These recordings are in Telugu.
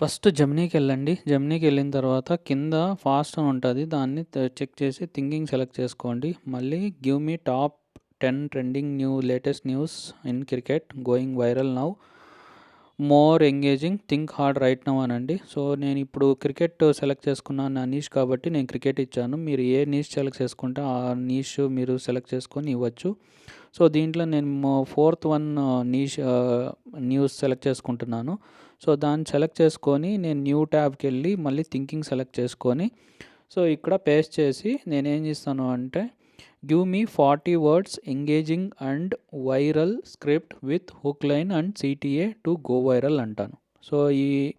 ఫస్ట్ జమ్నీకి వెళ్ళండి. జమ్నీకి వెళ్ళిన తర్వాత కింద ఫాస్ట్ అని ఉంటుంది. దాన్ని చెక్ చేసి థింకింగ్ సెలెక్ట్ చేసుకోండి. మళ్ళీ give me top ten trending new latest news in cricket going viral now. More engaging think hard right now అనండి. సో నేను ఇప్పుడు క్రికెట్ సెలెక్ట్ చేసుకున్నాను నా నీష్ కాబట్టి నేను క్రికెట్ ఇచ్చాను. మీరు ఏ నీష్ సెలెక్ట్ చేసుకుంటే ఆ నీష్ మీరు సెలెక్ట్ చేసుకొని ఇవ్వచ్చు. సో దీంట్లో నేను fourth one niche news select చేసుకుంటున్నాను. సో దాన్ని సెలెక్ట్ చేసుకొని నేను న్యూ ట్యాబ్కి వెళ్ళి మళ్ళీ థింకింగ్ సెలెక్ట్ చేసుకొని సో ఇక్కడ పేస్ట్ చేసి నేనేం చేస్తాను అంటే give me forty words engaging and viral script with hook line and CTA to go viral అంటాను. సో ఈ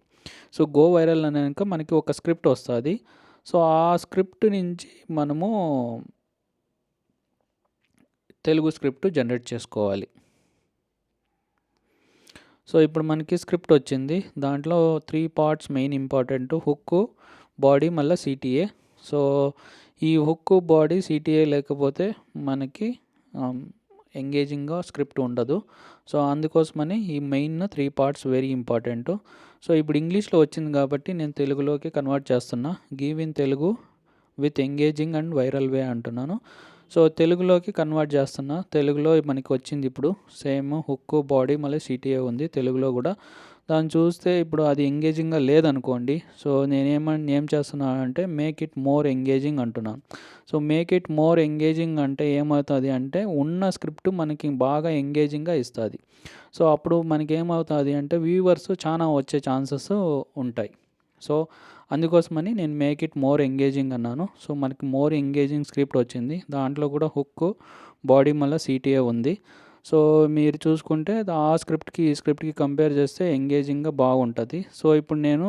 సో గో వైరల్ అనేక మనకి ఒక స్క్రిప్ట్ వస్తుంది. సో ఆ స్క్రిప్ట్ నుంచి మనము తెలుగు స్క్రిప్ట్ జనరేట్ చేసుకోవాలి. సో ఇప్పుడు మనకి స్క్రిప్ట్ వచ్చింది. దాంట్లో three parts main important hook body మళ్ళీ సిటీఏ సో ఈ హుక్ బాడీ సిటీఏ లేకపోతే మనకి um, ఎంగేజింగ్గా స్క్రిప్ట్ ఉండదు. సో అందుకోసమని ఈ main three parts very important so ఇప్పుడు ఇంగ్లీష్లో వచ్చింది కాబట్టి నేను తెలుగులోకి కన్వర్ట్ చేస్తున్నా. Give in Telugu with engaging and viral way అంటున్నాను. సో తెలుగులోకి కన్వర్ట్ చేస్తున్నా. తెలుగులో మనకి వచ్చింది ఇప్పుడు. సేమ్ హుక్ బాడీ మళ్ళీ సిటీఏ ఉంది తెలుగులో కూడా. దాన్ని చూస్తే ఇప్పుడు అది ఎంగేజింగ్గా లేదనుకోండి. సో నేనేమని ఏం చేస్తున్నాను అంటే మేక్ ఇట్ మోర్ ఎంగేజింగ్ అంటున్నాను so make it more engaging అంటే ఏమవుతుంది అంటే ఉన్న స్క్రిప్ట్ మనకి బాగా ఎంగేజింగ్గా ఇస్తుంది. సో అప్పుడు మనకి ఏమవుతుంది అంటే వ్యూవర్స్ చాలా వచ్చే ఛాన్సెస్ ఉంటాయి. సో అందుకోసమని నేను మేక్ ఇట్ మోర్ ఎంగేజింగ్ అన్నాను. సో మనకి మోర్ ఎంగేజింగ్ స్క్రిప్ట్ వచ్చింది. దాంట్లో కూడా హుక్ బాడీ మళ్ళీ సిటిఏ ఉంది. సో మీరు చూసుకుంటే ఆ స్క్రిప్ట్కి ఈ స్క్రిప్ట్కి కంపేర్ చేస్తే ఎంగేజింగ్గా బాగుంటుంది. సో ఇప్పుడు నేను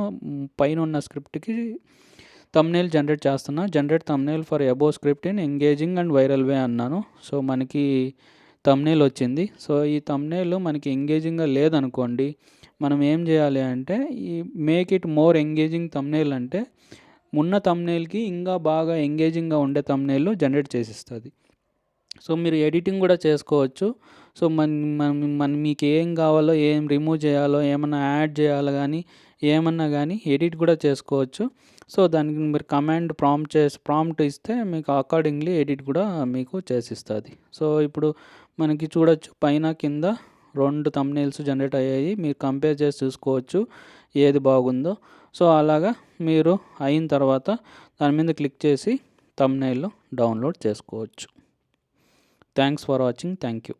పైన ఉన్న స్క్రిప్ట్కి తమ్నేల్ జనరేట్ చేస్తున్నా. Generate thumbnail for above script in engaging and viral way అన్నాను. సో మనకి తమ్నేల్ వచ్చింది. సో ఈ తమ్నేల్ మనకి ఎంగేజింగ్గా లేదనుకోండి మనం ఏం చేయాలి అంటే ఈ make it more engaging thumbnail అంటే ఉన్న తమ్నేల్కి ఇంకా బాగా ఎంగేజింగ్గా ఉండే తమ్నేల్ జనరేట్ చేసిస్తుంది. సో మీరు ఎడిటింగ్ కూడా చేసుకోవచ్చు. సో మన మన మన మీకు ఏం కావాలో ఏం రిమూవ్ చేయాలో ఏమన్నా యాడ్ చేయాలో కానీ ఏమన్నా కానీ ఎడిట్ కూడా చేసుకోవచ్చు. సో దానికి మీరు కమాండ్ ప్రాంప్ట్ చేసి ప్రాంప్ట్ ఇస్తే మీకు అకార్డింగ్లీ ఎడిట్ కూడా మీకు చేసిస్తుంది. సో ఇప్పుడు మనకి చూడొచ్చు పైన కింద రెండు తమ్నీల్స్ జనరేట్ అయ్యాయి. మీరు కంపేర్ చేసి చూసుకోవచ్చు ఏది బాగుందో. సో అలాగా మీరు అయిన తర్వాత దాని మీద క్లిక్ చేసి తమ్నైల్లో డౌన్లోడ్ చేసుకోవచ్చు. Thanks for watching thank you